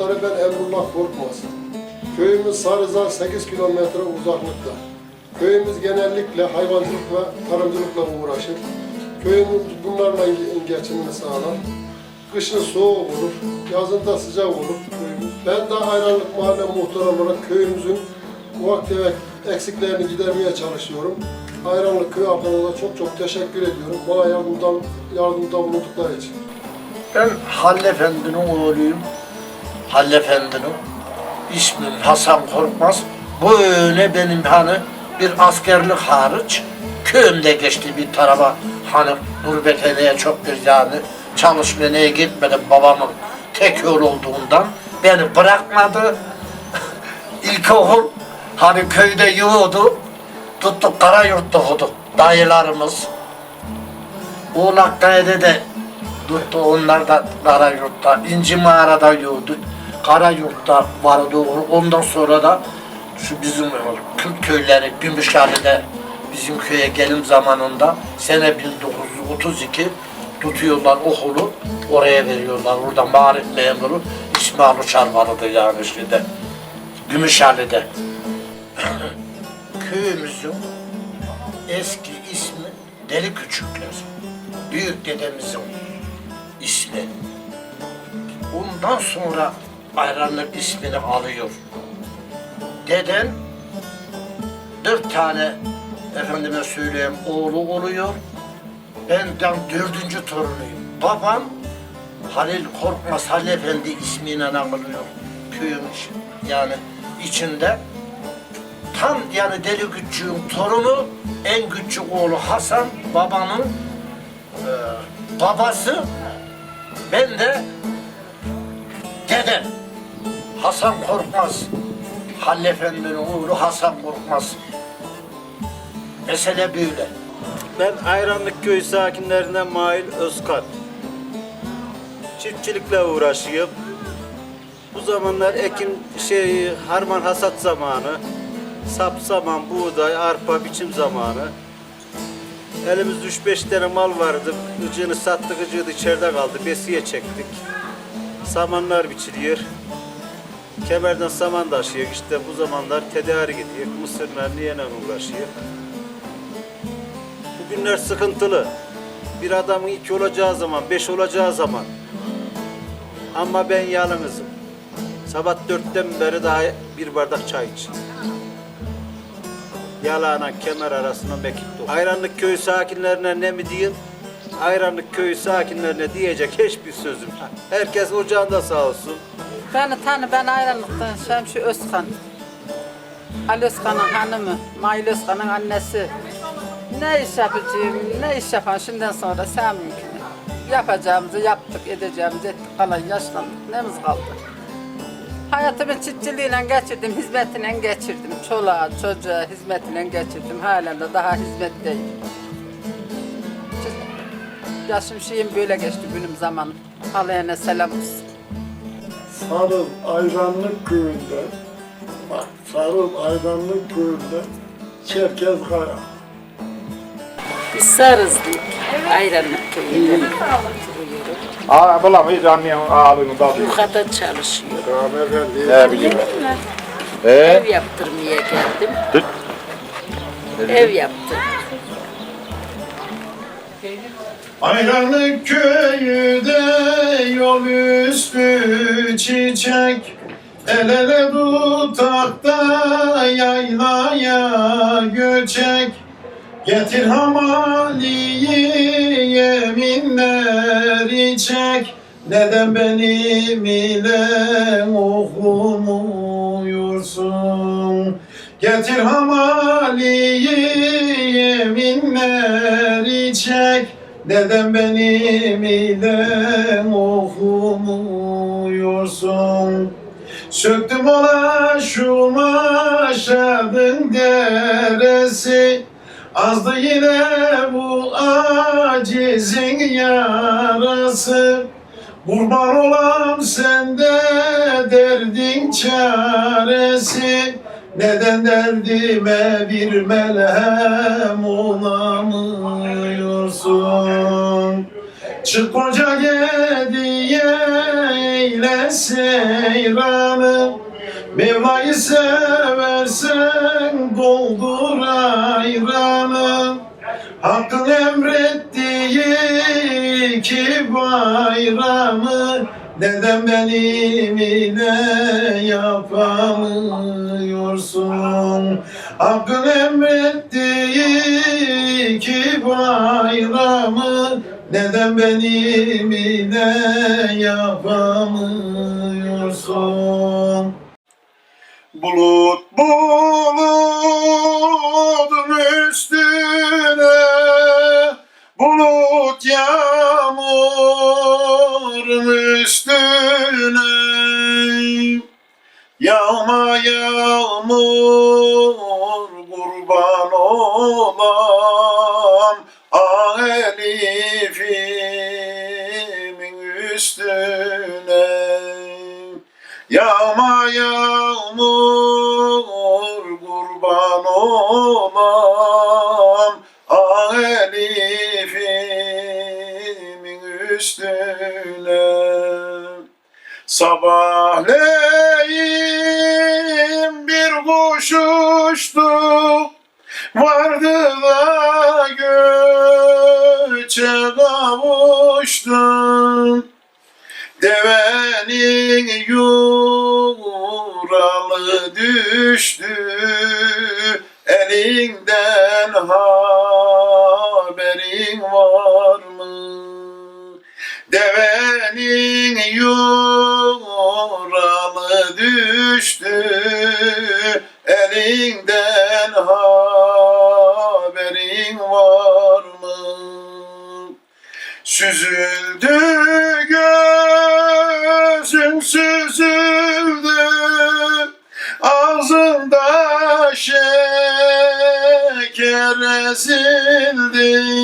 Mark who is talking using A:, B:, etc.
A: muhtarı ben Emrullah Korkmaz. Köyümüz Sarız'a 8 kilometre uzaklıkta. Köyümüz genellikle hayvancılık ve tarımcılıkla uğraşır. Köyümüz bunlarla ge- geçimini sağlar. Kışın soğuk olur, yazın da sıcak olur köyümüz. Ben de Ayranlık Mahalle Muhtarı olarak köyümüzün ufak tefek eksiklerini gidermeye çalışıyorum. Ayranlık köy da çok çok teşekkür ediyorum. Bana yardımda, yardımda bulundukları için.
B: Ben Halil Efendi'nin oğluyum. Halil Efendi'nin. İsmim Hasan Korkmaz. Böyle benim hani bir askerlik hariç köyümde geçti bir tarafa hani gurbethaneye çok bir yani çalışmaya gitmedim babamın tek yol olduğundan beni bırakmadı. İlkokul hani köyde yoğdu. Tuttuk Karayurt'ta okuduk dayılarımız. Uğlak'taydı de tuttu onlar da Karayurt'ta. İnci Mağara'da yoğdu. Karayurt'ta vardı. Ondan sonra da şu bizim Kürt köyleri Gümüşhane'de bizim köye gelim zamanında sene 1932 tutuyorlar okulu oraya veriyorlar. Orada marif memuru İsmail Uçar vardı yani şeyde. Gümüşhane'de. Köyümüzün eski ismi Deli Küçükler. Büyük dedemizin ismi. Ondan sonra ayranlık ismini alıyor. Deden dört tane efendime söyleyeyim oğlu oluyor. Benden dördüncü torunuyum. Babam Halil Korkmaz Halil Efendi ismiyle anılıyor köyün yani içinde. Tam yani Deli Küçük'ün torunu en küçük oğlu Hasan babanın e, babası ben de Hasan Korkmaz Halil Efendi'nin oğlu Hasan Korkmaz mesele böyle.
C: Ben Ayranlık köyü sakinlerinden Mail Özkan. Çiftçilikle uğraşıyorum. Bu zamanlar ekim şey harman hasat zamanı. Sap zaman, buğday, arpa biçim zamanı. Elimizde 3-5 tane mal vardı. Gıcığını sattık, gıcığı da içeride kaldı. Besiye çektik. Samanlar biçiliyor. Kemerden saman taşıyor. İşte bu zamanlar tedarik ediyor. Mısırlar niyene uğraşıyor. Bugünler sıkıntılı. Bir adamın iki olacağı zaman, beş olacağı zaman. Ama ben yalnızım. Sabah dörtten beri daha bir bardak çay içtim. Yalana kemer arasına mekik dolu. Ayranlık köyü sakinlerine ne mi diyeyim? Ayranlık köyü sakinlerine diyecek hiçbir sözüm. Herkes ocağında sağ olsun.
D: Beni tanı, ben ayrılıktan Şemsi Özkan. Ali Özkan'ın hanımı, Mail Özkan'ın annesi. Ne iş yapacağım, ne iş yapan şimdiden sonra sen mümkün. Yapacağımızı yaptık, edeceğimizi ettik falan yaşlandık. Nemiz kaldı? Hayatımı çiftçiliğiyle geçirdim, hizmetiyle geçirdim. Çoluğa, çocuğa hizmetiyle geçirdim. Halen de daha hizmetteyim. Yaşım şeyim böyle geçti günüm zamanım. Alayına selam olsun.
E: Sarıl Ayranlık köyünde, bak Sarıl Ayranlık köyünde Çerkez Kaya.
F: Biz Sarızlık, Ayranlık köyünde.
G: Aa, bulam hiç anlayamam ağlını da alıyor.
F: Yukada çalışıyorum.
G: Ne bileyim ben. Ee,
F: Ev yaptırmaya geldim. Ev yaptım.
H: Ayranlık köyü de yol üstü çiçek. El ele tutak da yaylaya göçek. Getir hamaliyi yeminler içek. Neden benim ile okumuyorsun Getir hamaliyi Neden benim ile okumuyorsun? Söktüm ola şu maşadın deresi. Azdı yine bu acizin yarası. Kurban olam sende derdin çaresi Neden derdime bir melhem olamıyorsun? Çık koca gediye eyle seyranı Mevla'yı seversen doldur ayranı. Hakkın emrettiği ki bayramı Neden benim ile yapamıyorsun? Hakkın emrettiği ki bayramı Neden benim ile yapamıyorsun? Bulut bulutun üstüne Bulut yağmurun üstüne. Yağma yağmur kurban olan Ah üstüne. Yağma yağmur kurban olan Sabahleyin bir kuş uçtu Vardı da göçe kavuştu Devenin yuralı düştü. Elinden haberin var mı? Devenin yuralı düştü Elinden haberin var mı? Süzüldü gözüm süzüldü Ağzımda şeker ezildi